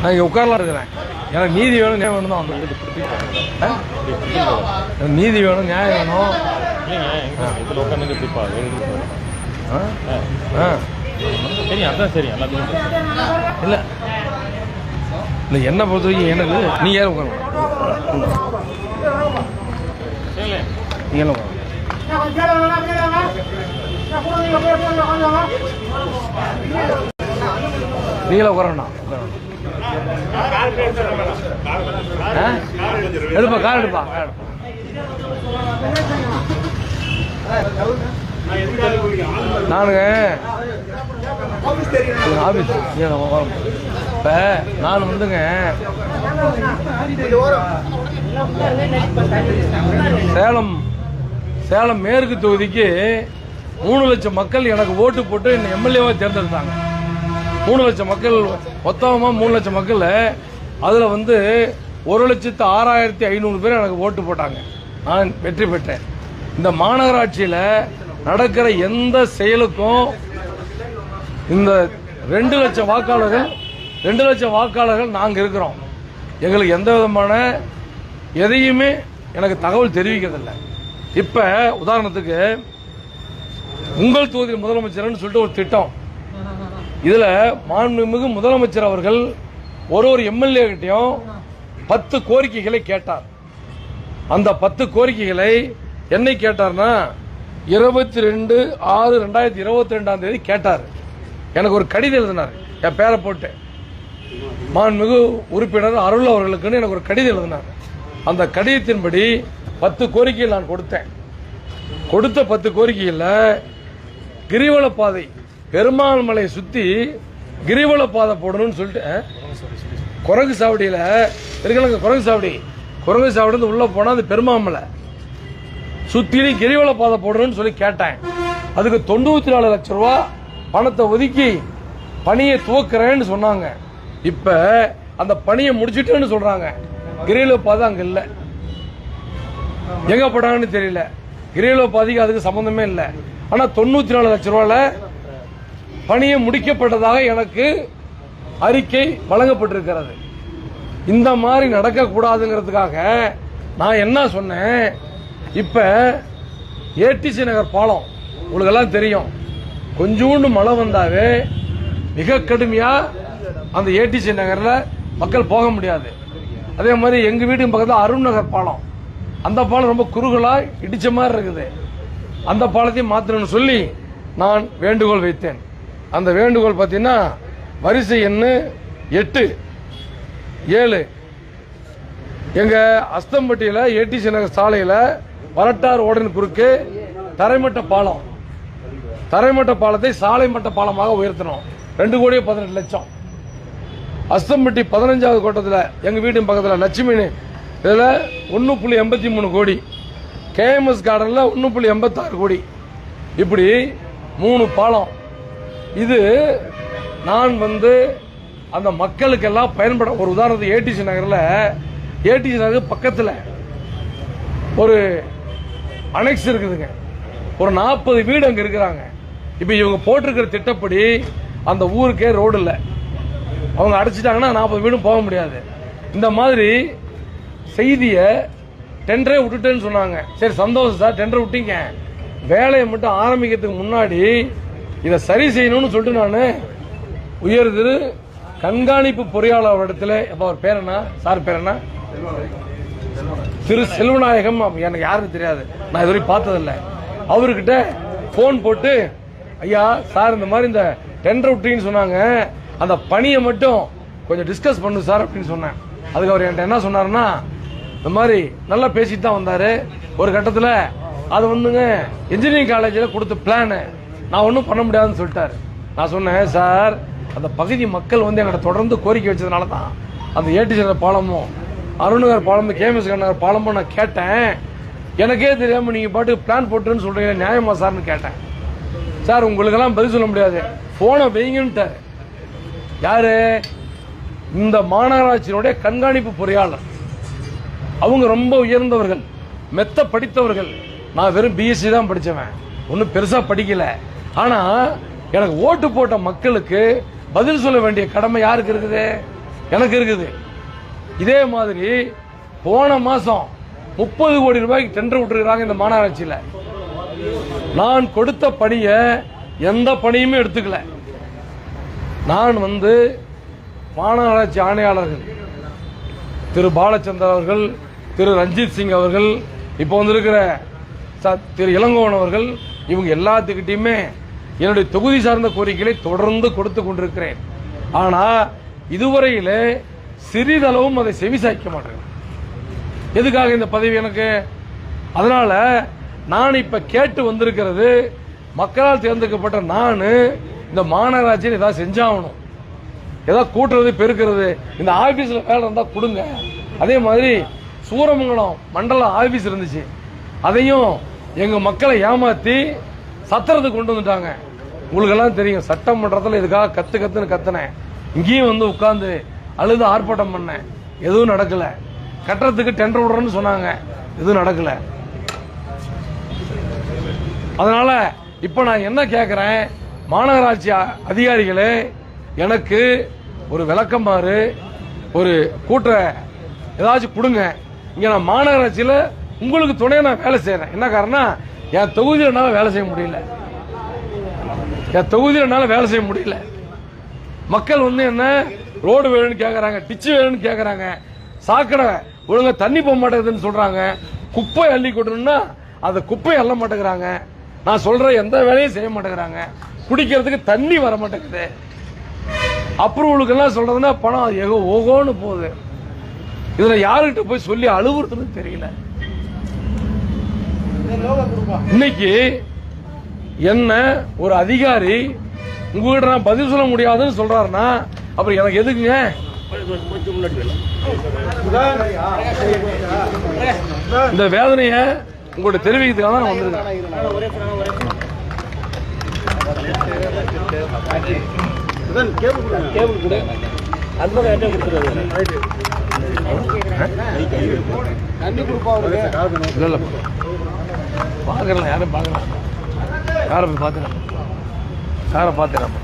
நான் இங்கே உட்காரலாம் இருக்கிறேன். எனக்கு நீதி வேணும் நியாயம் வேணும் தான்? எனக்கு நீதி வேணும் நியாயம் வேணும். இதில் உட்காந்து இப்படிப்பா ஆ? சரி அதான் சரி எல்லாத்தையும் இல்லை. இல்லை என்னை பொறுத்த வரைக்கும் எனக்கு நீ ஏன் உட்காரணும்? சரி நீ ஏன் உட்காரணும்? நீங்களே உட்காரணும் ஆ? எடுப்பா கார் எடுப்பா. கார் எடுப்பா நானுங்க ஆஃபீஸ் இப்போ நான் வந்துங்க. சேலம். சேலம் மேற்கு தொகுதிக்கு மூணு லட்சம் மக்கள் எனக்கு ஓட்டு போட்டு என்னை எம்எல்ஏவா தேர்ந்தெடுத்தாங்க. மூணு லட்சம் மக்கள் மொத்தமாக மூணு லட்சம் மக்கள் அதில் வந்து ஒரு லட்சத்து ஆறாயிரத்தி ஐநூறு பேர் எனக்கு ஓட்டு போட்டாங்க. நான் வெற்றி பெற்றேன். இந்த மாநகராட்சியில் நடக்கிற எந்த செயலுக்கும் இந்த ரெண்டு லட்சம் வாக்காளர்கள் ரெண்டு லட்சம் வாக்காளர்கள் நாங்கள் இருக்கிறோம். எங்களுக்கு எந்த விதமான எதையுமே எனக்கு தகவல் தெரிவிக்கிறதில்லை. இப்போ உதாரணத்துக்கு உங்கள் தொகுதியில் முதலமைச்சர்னு சொல்லிட்டு ஒரு திட்டம். இதில் மாண்புமிகு முதலமைச்சர் அவர்கள் ஒரு ஒரு எம்எல்ஏ கிட்டையும் பத்து கோரிக்கைகளை கேட்டார். அந்த பத்து கோரிக்கைகளை என்னை கேட்டார்னா இருபத்தி ரெண்டு ஆறு ரெண்டாயிரத்தி இருபத்தி ரெண்டாம் தேதி கேட்டார். எனக்கு ஒரு கடிதம் எழுதினார். என் பேரை போட்டு. மாண்புமிகு உறுப்பினர் அருள் அவர்களுக்குன்னு எனக்கு ஒரு கடிதம் எழுதினார். அந்த கடிதத்தின்படி பத்து கோரிக்கைகள் நான் கொடுத்தேன். கொடுத்த பத்து கோரிக்கையில் கிரிவல பாதை பெருமாள் மலையை சுற்றி கிரிவல பாதை போடணும்னு சொல்லிட்டு குரங்கு சாவடியில் இருக்கலங்க குரங்கு சாவடி. குரங்கு சாவடி உள்ளே போனால் அது பெருமாமலை சுற்றிலும் கிரிவல பாதை போடணும்னு சொல்லி கேட்டேன். அதுக்கு தொண்ணூற்றி நாலு லட்ச ரூபா பணத்தை ஒதுக்கி பணியை துவக்கிறேன்னு சொன்னாங்க. இப்போ அந்த பணியை முடிச்சிட்டேன்னு சொல்கிறாங்க கிரீலோ பாதை அங்கே இல்லை. எங்கே போட்டாங்கன்னு தெரியல. கிரீலோ பாதைக்கு அதுக்கு சம்மந்தமே இல்லை. ஆனால் தொண்ணூற்றி நாலு லட்ச ரூபாவில் பணியை முடிக்கப்பட்டதாக எனக்கு அறிக்கை வழங்கப்பட்டிருக்கிறது. இந்த மாதிரி நடக்கக்கூடாதுங்கிறதுக்காக நான் என்ன சொன்னேன்? இப்போ ஏடிசி நகர் பாலம் உங்களுக்கெல்லாம் தெரியும். கொஞ்சோண்டு மழை வந்தாவே மிக கடுமையாக அந்த ஏடிசி நகரில் மக்கள் போக முடியாது. அதே மாதிரி எங்கள் வீட்டு பக்கத்தில் அருண் நகர் பாலம். அந்த பாலம் ரொம்ப குறுகலாக இடிச்ச மாதிரி இருக்குது. அந்த பாலத்தையும் மாற்றணும்னு சொல்லி நான் வேண்டுகோள் வைத்தேன். அந்த வேண்டுகோள் பார்த்தீங்கன்னா வரிசை எண்ணு எட்டு ஏழு. எங்க அஸ்தம்பட்டியில் ஏடிசி நகர் சாலையில் வரட்டார் ஓடன் குறுக்கு தரைமட்ட பாலம். தரைமட்ட பாலத்தை சாலை மட்ட பாலமாக உயர்த்தணும். ரெண்டு கோடியே பதினெட்டு லட்சம். அஸ்தம்பட்டி பதினஞ்சாவது கோட்டத்தில் எங்கள் வீட்டு பக்கத்தில் லட்சுமினு. இதில் ஒன்று புள்ளி எண்பத்தி மூணு கோடி. கேஎம்எஸ் கார்டனில் ஒன்று புள்ளி எண்பத்தாறு கோடி. இப்படி மூணு பாலம். இது நான் வந்து அந்த மக்களுக்கெல்லாம் பயன்பட ஒரு உதாரணத்துக்கு ஏடிசி நகரில். ஏடிசி நகர் பக்கத்தில் ஒரு அனெக்ஸ் இருக்குதுங்க. ஒரு நாற்பது வீடு அங்கே இருக்கிறாங்க. இப்போ இவங்க போட்டிருக்கிற திட்டப்படி அந்த ஊருக்கே ரோடு இல்லை. அவங்க அடைச்சிட்டாங்கன்னா நாற்பது வீடும் போக முடியாது. இந்த மாதிரி செய்தியை டெண்டரே விட்டுட்டேன்னு சொன்னாங்க. சரி சந்தோஷம் சார் டெண்டர் விட்டீங்க. வேலையை மட்டும் ஆரம்பிக்கிறதுக்கு முன்னாடி இதை சரி செய்யணும்னு சொல்லிட்டு நான் உயர் திரு கண்காணிப்பு பொறியாளர் இடத்துல இப்போ அவர் பேர் என்ன? சார் பேர் என்ன? திரு செல்வநாயகம். எனக்கு யாருக்கும் தெரியாது. நான் இதுவரை பார்த்ததில்ல. அவர்கிட்ட ஃபோன் போட்டு ஐயா சார் இந்த மாதிரி இந்த டெண்டர் விட்டீங்கன்னு சொன்னாங்க. அந்த பணியை மட்டும் கொஞ்சம் டிஸ்கஸ் பண்ணு சார் அப்படின்னு சொன்னேன். அதுக்கு அவர் என்கிட்ட என்ன சொன்னாருன்னா இந்த மாதிரி நல்லா பேசிட்டு தான் வந்தாரு. ஒரு கட்டத்தில் அது வந்துங்க இன்ஜினியரிங் காலேஜில் கொடுத்த பிளானு நான் ஒன்றும் பண்ண முடியாதுன்னு சொல்லிட்டாரு. நான் சொன்னேன் சார் அந்த பகுதி மக்கள் வந்து எங்கிட்ட தொடர்ந்து கோரிக்கை வச்சதுனால தான் அந்த ஏடிசர் பாலமும் அருணகர் பாலமும் கேஎம்எஸ் நகர் பாலமும் நான் கேட்டேன். எனக்கே தெரியாமல் நீங்கள் பாட்டுக்கு பிளான் போட்டுன்னு சொல்கிறீங்க நியாயமா சார்னு கேட்டேன். சார் உங்களுக்கெல்லாம் பதில் சொல்ல முடியாது. ஃபோனை வைங்கன்ட்டார். யாரு? இந்த மாநகராட்சியினுடைய கண்காணிப்பு பொறியாளர். அவங்க ரொம்ப உயர்ந்தவர்கள் மெத்த படித்தவர்கள். நான் வெறும் பிஎஸ்சி தான் படித்தவன் ஒன்றும் பெருசாக படிக்கல. ஆனால் எனக்கு ஓட்டு போட்ட மக்களுக்கு பதில் சொல்ல வேண்டிய கடமை யாருக்கு இருக்குது? எனக்கு இருக்குது. இதே மாதிரி போன மாதம் முப்பது கோடி ரூபாய்க்கு டெண்டர் விட்டுருக்காங்க இந்த மாநகராட்சியில். நான் கொடுத்த பணியை எந்த பணியுமே எடுத்துக்கல. நான் வந்து மாநகராட்சி ஆணையாளர்கள். திரு பாலச்சந்தர் அவர்கள் திரு ரஞ்சித் சிங் அவர்கள் இப்போ வந்திருக்கிற திரு இளங்கோவன் அவர்கள் இவங்க எல்லாத்துக்கிட்டையுமே என்னுடைய தொகுதி சார்ந்த கோரிக்கைகளை தொடர்ந்து கொடுத்து கொண்டிருக்கிறேன். ஆனால் இதுவரையில் சிறிதளவும் அதை செவிசாய்க்க மாட்டேன். எதுக்காக இந்த பதவி எனக்கு? அதனால் நான் இப்போ கேட்டு வந்திருக்கிறது மக்களால் தேர்ந்தெடுக்கப்பட்ட நான் இந்த மாநகராட்சியில் ஏதாவது செஞ்சாகணும். ஏதாவது கூட்டுறது பெருக்கிறது இந்த ஆஃபீஸில் வேலை இருந்தால் கொடுங்க. அதே மாதிரி சூரமங்கலம் மண்டல ஆஃபீஸ் இருந்துச்சு. அதையும் எங்கள் மக்களை ஏமாத்தி சத்திரத்துக்கு கொண்டு வந்துட்டாங்க. உங்களுக்கெல்லாம் தெரியும் சட்டமன்றத்தில் இதுக்காக கத்து கத்துன்னு கத்துனேன். இங்கேயும் வந்து உட்காந்து அழுது ஆர்ப்பாட்டம் பண்ணேன். எதுவும் நடக்கல. கட்டுறதுக்கு டெண்டர் விடுறேன்னு சொன்னாங்க. எதுவும் நடக்கலை. அதனால் இப்போ நான் என்ன கேட்குறேன் மாநகராட்சி அதிகாரிகளே எனக்கு ஒரு விளக்கமாறு ஒரு கூட்ட ஏதாச்சும் கொடுங்க. இங்கே நான் மாநகராட்சியில் உங்களுக்கு துணையை நான் வேலை செய்கிறேன் என்ன காரணம் என் தொகுதியில் என்னால் வேலை செய்ய முடியல. என் தொகுதியில் என்னால் வேலை செய்ய முடியல. மக்கள் வந்து என்ன ரோடு வேணும்னு கேட்குறாங்க டிச்சு வேணும்னு கேட்குறாங்க சாக்கடை ஒழுங்காக தண்ணி போக மாட்டேங்குதுன்னு சொல்கிறாங்க குப்பை அள்ளி கொட்டணும்னா அந்த குப்பை அள்ள மாட்டேங்கிறாங்க. நான் சொல்கிற எந்த வேலையும் செய்ய மாட்டேங்கிறாங்க. குடிக்கிறதுக்கு தண்ணி வர மாட்டேங்குது. அப்ரூவலுக்கெல்லாம் சொல்றதுன்னா பணம் எகோ ஓகோன்னு போகுது. இதுல யாருக்கிட்ட போய் சொல்லி அழுவுறதுன்னு தெரியல. இன்னைக்கு என்ன ஒரு அதிகாரி உங்ககிட்ட நான் பதில் சொல்ல முடியாதுன்னு சொல்றாருன்னா அப்புறம் எனக்கு எதுக்குங்க? இந்த வேதனைய உங்கள்ட்ட தெரிவிக்கிறதுக்காக தான் நான் வந்திருக்கேன். இல்ல இல்ல பாக்கலாம் யாரும் பார்க்கலாம் யாரை போய் பார்த்துக்கலாம் யாரை பார்த்துக்கலாம்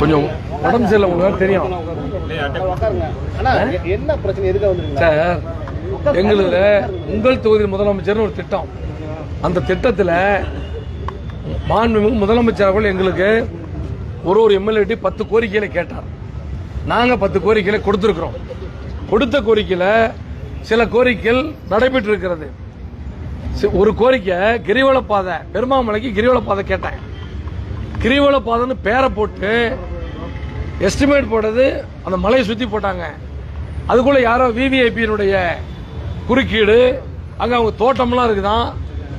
கொஞ்சம் உடம்பு சரியில்லை உங்களுக்கு தெரியும் என்ன பிரச்சனை? எதுக்கு வந்துருங்க சார் எங்களுக்கு உங்கள் தொகுதி முதலமைச்சர்னு ஒரு திட்டம். அந்த திட்டத்தில் மாண்புமிகு முதலமைச்சர் அவர்கள் எங்களுக்கு ஒரு ஒரு எம்எல்ஏட்டி பத்து கோரிக்கைகளை கேட்டார். நாங்கள் பத்து கோரிக்கைகளை கொடுத்துருக்குறோம். கொடுத்த கோரிக்கையில் சில கோரிக்கைகள் நடைபெற்று இருக்கிறது ஒரு கோரிக்கை கிரிவல பாதை பெருமாமலைக்கு கிரிவல பாதை கேட்டேன் கிரிவல பாதைன்னு பேரை போட்டு எஸ்டிமேட் போட்டது அந்த மலையை சுற்றி போட்டாங்க. அதுக்குள்ள யாரோ விவிஐபியினுடைய குறுக்கீடு அங்க அவங்க தோட்டம்லாம் இருக்குதான்.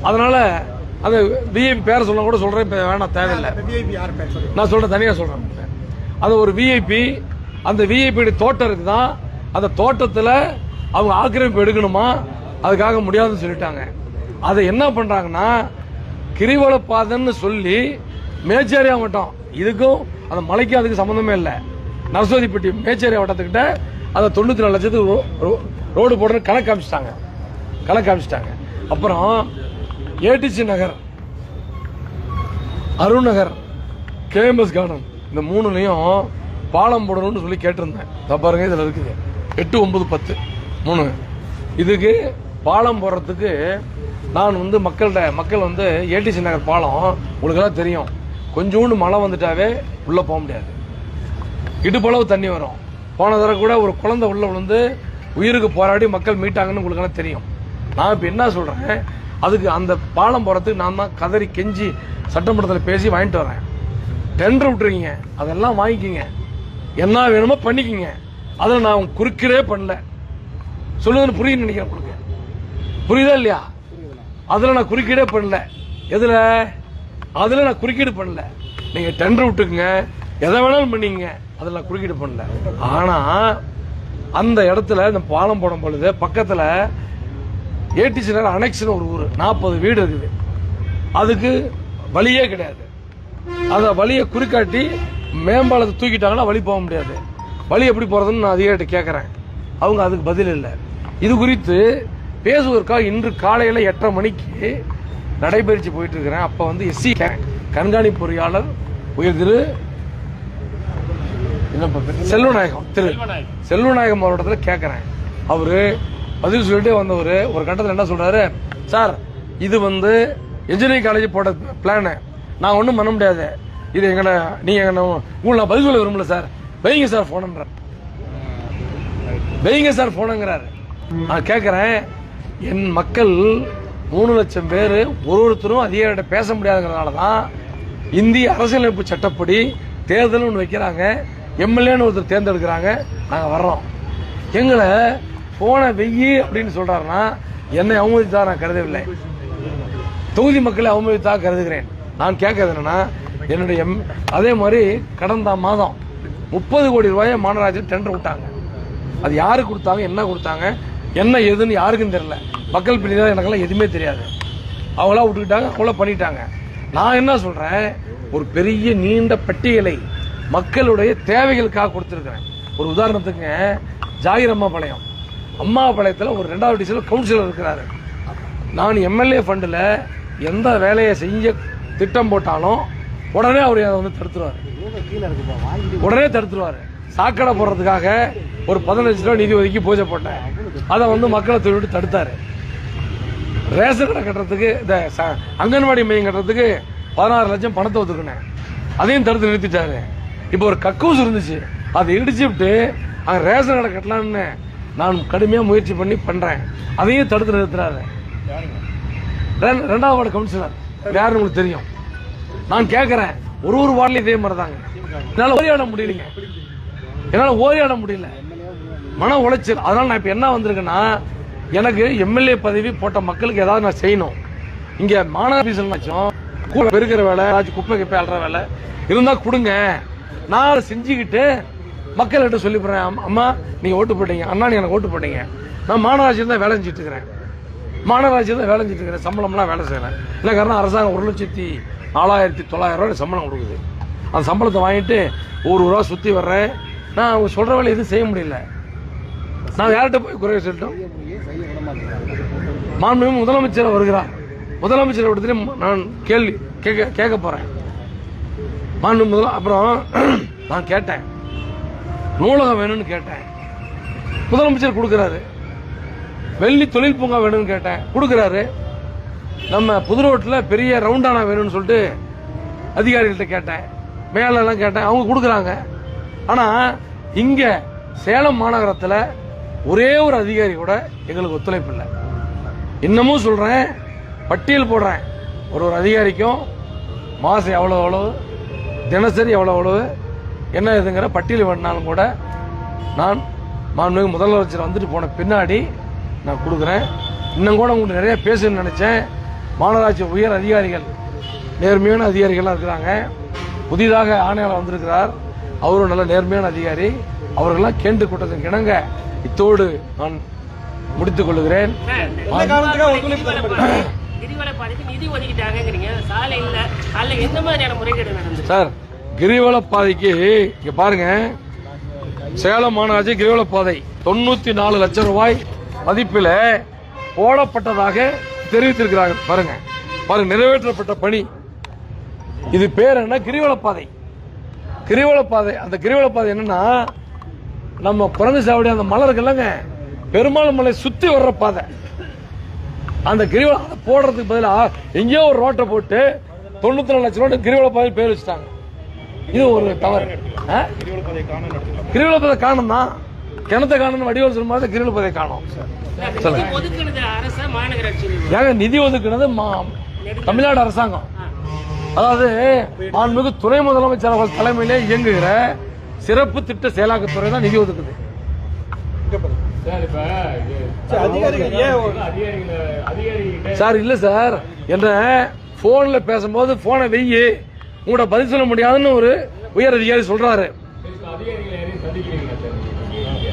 அதனால அந்த விஐபி பேரை சொல்ல கூட சொல்றேன் இப்ப வேணாம் தேவையில்லை. நான் சொல்றேன் தனியா சொல்றேன். அது ஒரு விஐபி அந்த விஐபி தோட்டம் இருக்குதான். அந்த தோட்டத்துல அவங்க ஆக்கிரமிப்பு எடுக்கணுமா? அதுக்காக முடியாதுன்னு சொல்லிட்டாங்க. அதை என்ன பண்றாங்கன்னா கிரிவல பாதைன்னு சொல்லி மேச்சேரியா வட்டம் இதுக்கும் அந்த மலைக்கும் அதுக்கு சம்பந்தமே இல்லை. நரசோதிப்பட்டி மேச்சேரியா வட்டத்துக்கிட்ட அதை தொண்ணூத்தி நாலு லட்சத்துக்கு ரோ- ரோ- ரோடு போடுற கணக்கு காமிச்சிட்டாங்க. கணக்கு காமிச்சிட்டாங்க. அப்புறம் ATC Nagar Arun Nagar KMS garden இந்த மூணுலையும் பாலம் போடணும்னு சொல்லி கேட்டிருந்தேன். இதோ பாருங்க இதில் இருக்குது. எட்டு ஒன்பது பத்து மூணு. இதுக்கு பாலம் போடுறதுக்கு நான் வந்து மக்கள்கிட்ட மக்கள் வந்து ஏடிசி நகர் பாலம் உங்களுக்கெல்லாம் தெரியும். கொஞ்சோண்டு மழை வந்துட்டாவே உள்ளே போக முடியாது. இடுப்பளவு தண்ணி வரும். போன தடவை கூட ஒரு குழந்தை உள்ள விழுந்து உயிருக்கு போராடி மக்கள் மீட்டாங்கன்னு உங்களுக்கு தெரியும். நான் இப்போ என்ன சொல்கிறேன் அதுக்கு அந்த பாலம் போகிறதுக்கு நான் தான் கதறி கெஞ்சி சட்டமன்றத்தில் பேசி வாங்கிட்டு வரேன். டெண்டர் விட்டுருக்கீங்க. அதெல்லாம் வாங்கிக்கிங்க. என்ன வேணுமோ பண்ணிக்கிங்க. அதில் நான் குறுக்கிறே பண்ணல. சொல்லுதுன்னு புரியுன்னு நினைக்கிறேன் உங்களுக்கு. புரியுதா இல்லையா? அதில் நான் குறுக்கீடே பண்ணல. எதில்? அதில் நான் குறுக்கீடு பண்ணல. நீங்கள் டெண்டர் விட்டுக்குங்க. எதை வேணாலும் பண்ணீங்க அதில் நான் குறுக்கீடு பண்ணல ஆனா அந்த இடத்துல இந்த பாலம் போடும் பொழுது பக்கத்துல ஏடிசி அனெக்ஷன் ஒரு ஊர் நாற்பது வீடு இருக்குது. அதுக்கு வழியே கிடையாது. அந்த வழியை குறிக்காட்டி மேம்பாலத்தை தூக்கிட்டாங்கன்னா வழி போக முடியாது. வழி எப்படி போறதுன்னு நான் அதிகாரிட்ட கேட்குறேன் அவங்க அதுக்கு பதில் இல்லை. இது குறித்து பேசுவதற்காக இன்று காலையில் எட்டரை மணிக்கு நடைபயிற்சி போயிட்டு இருக்கிறேன். அப்போ வந்து எஸ்சி கண்காணிப்பு பொறியாளர் உயர் திரு செல்வநாயகம் திரு. செல்வநாயகம். அவரிடத்துல கேட்கறேன் அவரு பதில் சொல்லிட்டே வந்தவர். ஒரு கட்டத்தில் என்ன சொல்றாரு? சார் இது வந்து இன்ஜினியரிங் காலேஜ் போட்ட பிளான் நான் ஒன்றும் பண்ண முடியாது. இது எங்கன நீங்க எங்கன உங்களுக்கு நான் பதில் சொல்ல விரும்பல சார். வைங்க சார் போனன்ற வைங்க சார் போனுங்கிறாரு நான் கேட்கறேன் என் மக்கள் மூணு லட்சம் பேர் ஒரு ஒருத்தரும் அதிகாரிகிட்ட பேச முடியாதுங்கிறதுனால தான் இந்திய அரசியலமைப்பு சட்டப்படி தேர்தல் ஒன்று வைக்கிறாங்க. எம்எல்ஏன்னு ஒருத்தர் தேர்ந்தெடுக்கிறாங்க நாங்கள் வர்றோம். எங்களை போன வெய்யி அப்படின்னு சொல்கிறாருன்னா என்னை அவமதித்தா நான் கருதவில்லை. தொகுதி மக்களை அவமதித்தா கருதுகிறேன். நான் கேட்கறது என்னன்னா என்னுடைய எம் அதே மாதிரி கடந்த மாதம் முப்பது கோடி ரூபாயை மாநகராட்சியில் டெண்டர் விட்டாங்க. அது யாரு கொடுத்தாங்க என்ன கொடுத்தாங்க என்ன ஏதுன்னு யாருக்கும் தெரியல. மக்கள் பிரதிநிதியாக எனக்கெல்லாம் எதுவுமே தெரியாது. அவங்களாம் விட்டுக்கிட்டாங்க அவங்கள பண்ணிட்டாங்க. நான் என்ன சொல்கிறேன் ஒரு பெரிய நீண்ட பட்டியலை மக்களுடைய தேவைகளுக்காக கொடுத்துருக்கிறேன். ஒரு உதாரணத்துக்கு ஜாகிர் அம்மா பாளையம். அம்மா பாளையத்தில் ஒரு ரெண்டாவது டிவிஷனில் கவுன்சிலர் இருக்கிறாரு. நான் எம்எல்ஏ ஃபண்டில் எந்த வேலையை செஞ்ச திட்டம் போட்டாலும் உடனே அவர் அதை வந்து தடுத்துருவார். உடனே தடுத்துருவார். சாக்கடை போடுறதுக்காக ஒரு பதினஞ்சு ரூபா நிதி ஒதுக்கி பூஜை போட்டேன். அதை வந்து மக்களை தொழிட்டு தடுத்தார். ரேஷன் கடை கட்டுறதுக்கு இந்த அங்கன்வாடி மையம் கட்டுறதுக்கு பதினாறு லட்சம் பணத்தை ஒதுக்குனேன். அதையும் தடுத்து நிறுத்திட்டாரு. இப்போ ஒரு கக்கூஸ் இருந்துச்சு. அதை இடிச்சு விட்டு ரேஷன் கடை கட்டலான்னு நான் கடுமையாக முயற்சி பண்ணி பண்ணுறேன் அதையும் தடுத்து நிறுத்துறாரு. ரெண்டாவது வார்டு கவுன்சிலர். யாருன்னு உங்களுக்கு தெரியும். நான் கேட்குறேன் ஒரு ஒரு வார்டிலையும் இதே மாதிரி தாங்க என்னால் ஓரியாட முடியலைங்க. என்னால் ஓரியாட முடியல. மன உளைச்சல். அதனால் நான் இப்போ என்ன வந்திருக்கேன்னா எனக்கு எம்எல்ஏ பதவி போட்ட மக்களுக்கு ஏதாவது நான் செய்யணும். இங்கே மாநகராட்சியும் கூட பெருக்கிற வேலை ஏதாச்சும் குப்பை கிப்பை அல்ற வேலை இருந்தால் கொடுங்க. நான் செஞ்சுக்கிட்டு மக்கள்கிட்ட சொல்லி அம்மா, நீங்கள் ஓட்டு போட்டீங்க. அண்ணா நீ எனக்கு ஓட்டு போட்டீங்க. நான் மாநகராட்சியில் தான் வேலை செஞ்சுட்டு இருக்கிறேன். மாநகராட்சி தான் வேலை செஞ்சுட்டு இருக்கிறேன். சம்பளம்லாம் வேலை செய்கிறேன் இல்லை காரணம் அரசாங்கம் ஒரு லட்சத்தி நாலாயிரத்தி தொள்ளாயிரம் ரூபாய் சம்பளம் கொடுக்குது. அந்த சம்பளத்தை வாங்கிட்டு ஒரு ரூபா சுற்றி வர்றேன். நான் அவங்க சொல்கிற வேலை எதுவும் செய்ய முடியல. நான் யார்கிட்ட போய் குறைய சொல்லட்டும்? செய்ய மாண்புமிகு முதலமைச்சர் வருகிறார். முதலமைச்சர் இடத்துல நான் கேள்வி கேட்க கேட்க போகிறேன் மாண்பு முதல அப்புறம் நான் கேட்டேன். நூலகம் வேணும்னு கேட்டேன். முதலமைச்சர் கொடுக்குறாரு. வெள்ளி தொழில் பூங்கா வேணும்னு கேட்டேன். கொடுக்குறாரு. நம்ம புது ரோட்டில் பெரிய ரவுண்டானா வேணும்னு சொல்லிட்டு அதிகாரிகள்கிட்ட கேட்டேன். மேலெல்லாம் கேட்டேன். அவங்க கொடுக்குறாங்க. ஆனால் இங்கே சேலம் மாநகரத்தில் ஒரே ஒரு அதிகாரி கூட எங்களுக்கு ஒத்துழைப்பு இல்லை. இன்னமும் சொல்கிறேன் பட்டியல் போடுறேன். ஒரு ஒரு அதிகாரிக்கும் மாதம் எவ்வளோ எவ்வளோ தினசரி எவ்வளோ எவ்வளவு என்ன இதுங்கிற பட்டியல் வேணுனாலும் கூட நான் மாண்புமிகு முதலமைச்சர் வந்துட்டு போன பின்னாடி நான் கொடுக்குறேன். இன்னும் கூட உங்களுக்கு நிறைய பேசணும்னு நினச்சேன். மாநகராட்சி உயர் அதிகாரிகள் நேர்மையான அதிகாரிகள்லாம் இருக்கிறாங்க. புதிதாக ஆணையாளர் வந்திருக்கிறார். அவரும் நல்ல நேர்மையான அதிகாரி. அவர்களெல்லாம் கேண்டு கூட்டத்தின் கிணங்க இத்தோடு நான் முடித்துக் கொள்கிறேன். கிரிவல பாதைக்கு நிதி ஒதுக்கிட்டாங்கிறீங்க சாலை இல்ல. அதுல எந்த மாதிரியான முறைகேடு நடந்தது? சார் கிரிவலப்பாதைக்கு பாருங்க. சேலம் மாநகராட்சி கிரிவலப்பாதை தொண்ணூற்றி நாலு லட்சம் ரூபாய் மதிப்பில் போடப்பட்டதாக தெரிவித்திருக்கிறாங்க. பாருங்க. பாருங்க நிறைவேற்றப்பட்ட பணி. இது பேர் என்ன? கிரிவலப்பாதை. கிரிவலப்பாதை அந்த கிரிவலப்பாதை என்னன்னா நம்ம குரங்கு சாவடி அந்த மலை இருக்குல்லங்க பெருமாள் மலை சுற்றி வர்ற பாதை. அந்த கிரிவலம் போடுறதுக்கு பதிலாக எங்கேயோ ஒரு ரோட்டை போட்டு தொண்ணூத்தி நாலு லட்சம் ரோட்டு கிரிவல பாதை பேர் வச்சுட்டாங்க. இது ஒரு தவறு. ஆ? கிரிவல பாதை காணும் தான் கிணத்த காணும் வடிவல் சொல்லும் போது கிரிவல பாதை காணும். சொல்லுங்க. ஏங்க நிதி ஒதுக்குனது மா- தமிழ்நாடு அரசாங்கம். அதாவது மாண்புமிகு துணை முதலமைச்சர் அவர்கள் தலைமையிலே இயங்குகிற சிறப்பு திட்ட செயலாக்கத்துறை தான் நிதி ஒதுக்குது. சார் இல்ல சார். என்ன போன்ல பேசும்போது போனை வெய்யி உங்களோட பதில் சொல்ல முடியாதுன்னு ஒரு உயர் அதிகாரி சொல்றாரு.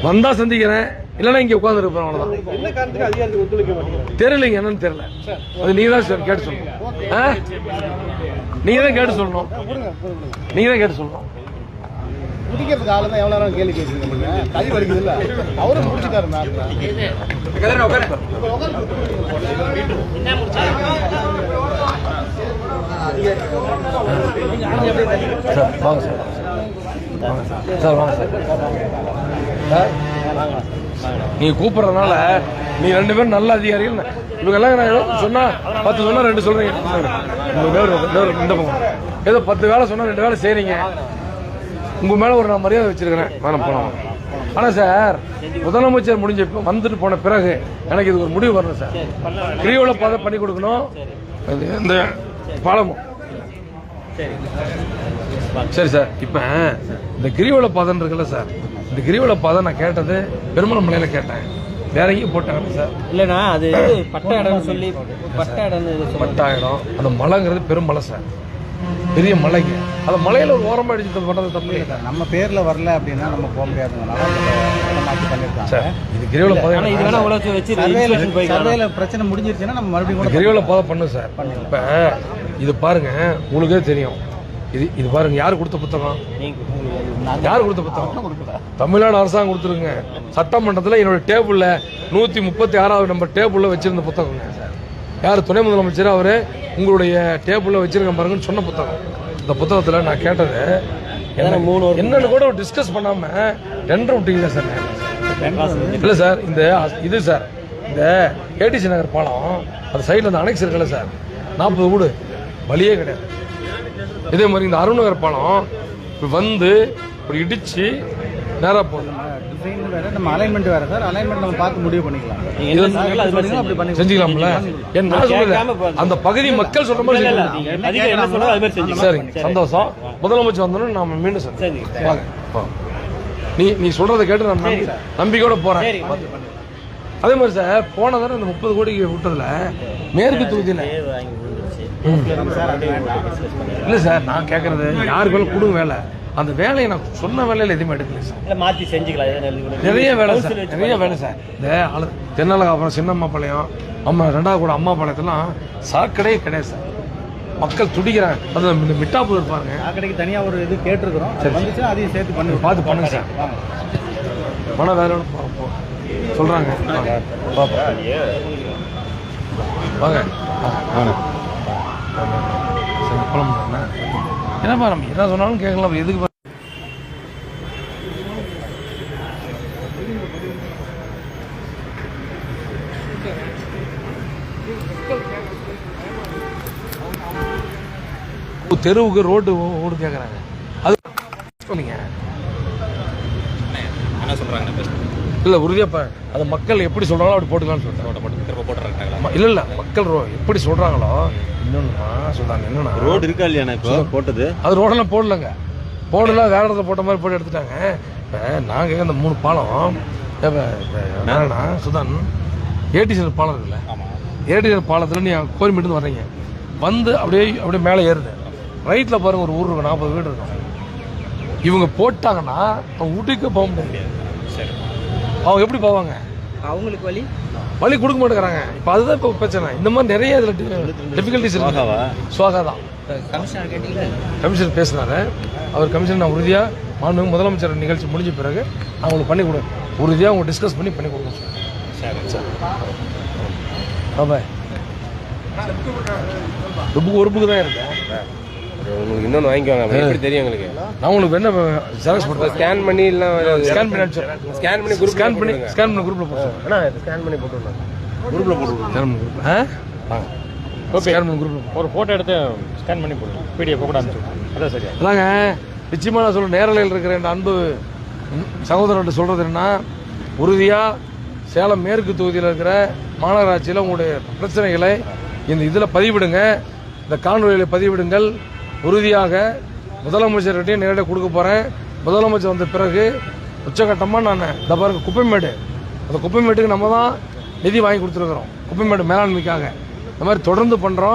வந்தா சந்திக்கிறேன். இல்லைன்னா இங்க ஒத்துழைக்க மாட்டேங்கிறாங்க? தெரியலைங்க என்னன்னு தெரியல. அது நீங்க தான் சார் கேட்டு சொல்லணும். ஆ? நீங்க தான் கேட்டு சொல்லணும். கொடுங்க கொடுங்க நீங்க தான் கேட்டு சொல்லணும். பிடிக்கிறதுக்கு ஆளு தான் எவ்வளோ நேரம் கேள்வி கேட்குறீங்க நீங்க? கை வலிக்குது இல்லை அவரும் முடிச்சுட்டாரு மேம் சார் வாங்க சார் சார் வாங்க சார் நீ கூப்பிடுறதுனால நீ ரெண்டு பேரும் நல்ல அதிகாரிகள் இவங்க எல்லாம் நான் சொன்னா பத்து சொன்னா ரெண்டு சொல்றீங்க. இந்த பக்கம். ஏதோ பத்து வேலை சொன்னா ரெண்டு வேலை செய்றீங்க. உங்க மேல ஒரு நான் மரியாதை வச்சிருக்கிறேன். வேணாம் போலாம் ஆனா சார் முதலமைச்சர் முடிஞ்ச வந்துட்டு போன பிறகு எனக்கு இது ஒரு முடிவு வரணும் சார். கிரிவல பாதை பண்ணி கொடுக்கணும். இந்த பாலமும். சரி சார் இப்ப இந்த கிரிவல பாதம் இருக்குல்ல சார். இந்த கிரிவல பாதம் நான் கேட்டது பெருமலை மலையில கேட்டேன். வேற எங்கேயும் போட்டாங்க சார். இல்லைண்ணா அது பட்ட இடம்னு சொல்லி பட்ட இது சொல்லுவாங்க. பட்டாயிடம் அந்த மலைங்கிறது பெருமலை சார். பெரிய மலைங்க. அந்த மலையில ஒரு ஓரமா அடிச்சு பண்றது தப்பு இல்லை. நம்ம பேர்ல வரல அப்படின்னா நம்ம போக முடியாதுங்கனால மாற்றி இது கிரிவல இது பாதை வேணா உலகத்தை வச்சு சர்வேல பிரச்சனை முடிஞ்சிருச்சுன்னா நம்ம மறுபடியும் கிரிவல பாதை பண்ணும் சார். இப்ப இது பாருங்க உங்களுக்கே தெரியும். இது இது பாருங்க யார் கொடுத்த புத்தகம்? யார் கொடுத்த புத்தகம்? தமிழ்நாடு அரசாங்கம் கொடுத்துருங்க. சட்டமன்றத்தில் என்னோட டேபிள்ல நூத்தி முப்பத்தி ஆறாவது நம்பர் டேபிள்ல வச்சிருந்த புத்தகங்க. யார் துணை முதலமைச்சர் அவரு உங்களுடைய டேபிள்ல வச்சிருக்க பாருங்கன்னு சொன்ன புத்தகம். இந்த புத்தகத்துல நான் கேட்டது என்ன- மூணு என்னன்னு கூட டிஸ்கஸ் பண்ணாம டெண்டர் விட்டீங்களா சார்? இல்ல சார் இந்த இது சார் இந்த ஏடிசி நகர் பாலம் அது சைடுல அந்த அனெக்ஸ் இருக்குல்ல சார். நாற்பது வீடு வழியே கிடையாது. இதே மாதிரி இந்த அருண் நகர் பாலம் வந்து இப்படி இடிச்சு நேரா போகுது டிசைன் வேற நம்ம அலைன்மெண்ட் வேற சார். அலைன்மெண்ட் நம்ம பார்த்து முடிவு பண்ணிக்கலாம். செஞ்சுக்கலாம்ல. அந்த பகுதி மக்கள் சொல்ற மாதிரி இல்ல, இல்ல, செஞ்சுக்கலாம். நீங்க அதிகாரி என்ன சொல்றோ அது மாதிரி செஞ்சுக்கலாம். சரி. சந்தோஷம். முதலமைச்சர் வந்தோன்னு நாம மீண்டும் சரி. நீி நீ சொல்றதை கேட்டு நான் நம்பி நம்பிக்கையோட போறேன். அதே மாதிரி சார் போன தடவை இந்த முப்பது கோடிக்கு விட்டதுல மேற்கு தொகுதியில. இல்ல சார் நான் கேக்குறது யாருக்கு வேலை கொடுங்க வேலை. அந்த வேலையை நான் சொன்ன வேலையில எதுவுமே எடுக்கல சார். இல்ல மாத்தி செஞ்சுக்கலாம். நிறைய வேலை சார். நிறைய வேலை சார். இந்த ஆளு தென்னலகாபுரம் சின்னம்மா பாளையம் அம்மா ரெண்டாவது கூட அம்மா பாளையத்தெல்லாம் சாக்கடையே கிடையாது சார். மக்கள் துடிக்கிறாங்க. அது இந்த மிட்டாப்பு இருப்பாங்க கடைக்கு தனியா ஒரு இது கேட்டிருக்கிறோம். வந்துச்சுன்னா அதையும் சேர்த்து பண்ணி பார்த்து பண்ணுங்க சார். மன வேற சொல்றாங்க. வாங்க. வாங்க. சரி குழம்பு என்ன என்னப்பா நம்ம என்ன சொன்னாலும் கேட்கலாம் எதுக்கு தெருவுக்கு ரோடு ஓடு கேட்குறாங்க அது சொன்னீங்க என்ன சொல்றாங்க இல்ல உறுதியா பா அது மக்கள் எப்படி சொல்றாங்களோ அப்படி போட்டுக்கலாம்னு சொல்றேன். திரும்ப போட்டுறாங்களா ம- இல்ல இல்ல மக்கள் ரோ- எப்படி சொல்றாங்களோ இன்னொன்னா சொல்றாங்க என்னன்னா ரோடு இருக்கா இல்லையா இப்போ? போட்டது? அது ரோடெல்லாம் போடலங்க. போடல வேற இடத்துல போட்ட மாதிரி போட்டு எடுத்துட்டாங்க. இப்ப நாங்க இந்த மூணு பாலம் என்னன்னா சுதான் ஏடிசல் பாலம் இருக்குல்ல? ஏடிசல் பாலத்துல நீ கோரிமேட்டு இருந்து வர்றீங்க. வந்து அப்படியே அப்படியே மேலே ஏறுது. ரைட்ல பாருங்க ஒரு ஊர் இருக்கும் நாற்பது வீடு இருக்கும். இவங்க போட்டாங்கன்னா அவங்க வீட்டுக்கு போக முடியாது. அவங்க எப்படி போவாங்க? அவங்களுக்கு வழி வழி கொடுக்க மாட்டேங்கிறாங்க. இப்போ அதுதான் இப்போ பிரச்சனை. இந்த மாதிரி நிறைய இதில் டிஃபிகல்ட்டிஸ் இருக்கு? சுவாகா தான். கமிஷனர் கேட்டீங்களா? கமிஷனர் பேசினாரு. அவர் கமிஷனர் நான் உறுதியாக மாண்பு முதலமைச்சர் நிகழ்ச்சி முடிஞ்ச பிறகு அவங்களுக்கு பண்ணி கொடு உறுதியாக அவங்க டிஸ்கஸ் பண்ணி பண்ணி கொடுங்க சரி. சரி பாய் ருப்புக்கு ஒரு புக்கு தான் இருக்கேன் உங்களுக்கு இன்னொன்று வாங்கிக்கோங்க. எப்படி தெரியும் எங்களுக்கு நான் உங்களுக்கு என்ன ஜெராக்ஸ் போட்டு ஸ்கேன் பண்ணி இல்லை ஸ்கேன் பண்ணி ஸ்கேன் பண்ணி குரூப் ஸ்கேன் பண்ணி ஸ்கேன் பண்ணி குரூப்பில் போட்டு அண்ணா ஸ்கேன் பண்ணி போட்டுருந்தேன் குரூப்பில் போட்டு ஸ்கேன் பண்ணி குரூப் ஆ? வாங்க ஸ்கேன் பண்ணி குரூப்பில் ஒரு போட்டோ எடுத்து ஸ்கேன் பண்ணி போடுங்க. பிடிஎஃப் கூட அனுப்பிச்சு அதான் சரியா. அதாங்க நிச்சயமா நான் சொல்ல நேரலையில் இருக்கிற என் அன்பு சகோதரர்கிட்ட சொல்றது என்ன உறுதியாக சேலம் மேற்கு தொகுதியில் இருக்கிற மாநகராட்சியில் உங்களுடைய பிரச்சனைகளை இந்த இதில் பதிவிடுங்க. இந்த காணொலியில் பதிவிடுங்கள். உறுதியாக முதலமைச்சர்கிட்டையும் நேரடியாக கொடுக்க போகிறேன் முதலமைச்சர் வந்த பிறகு உச்சகட்டமாக நான் இந்த பாருங்க குப்பைமேடு அந்த குப்பைமேட்டுக்கு நம்ம தான் நிதி வாங்கி கொடுத்துருக்குறோம். குப்பைமேடு மேலாண்மைக்காக. இந்த மாதிரி தொடர்ந்து பண்ணுறோம்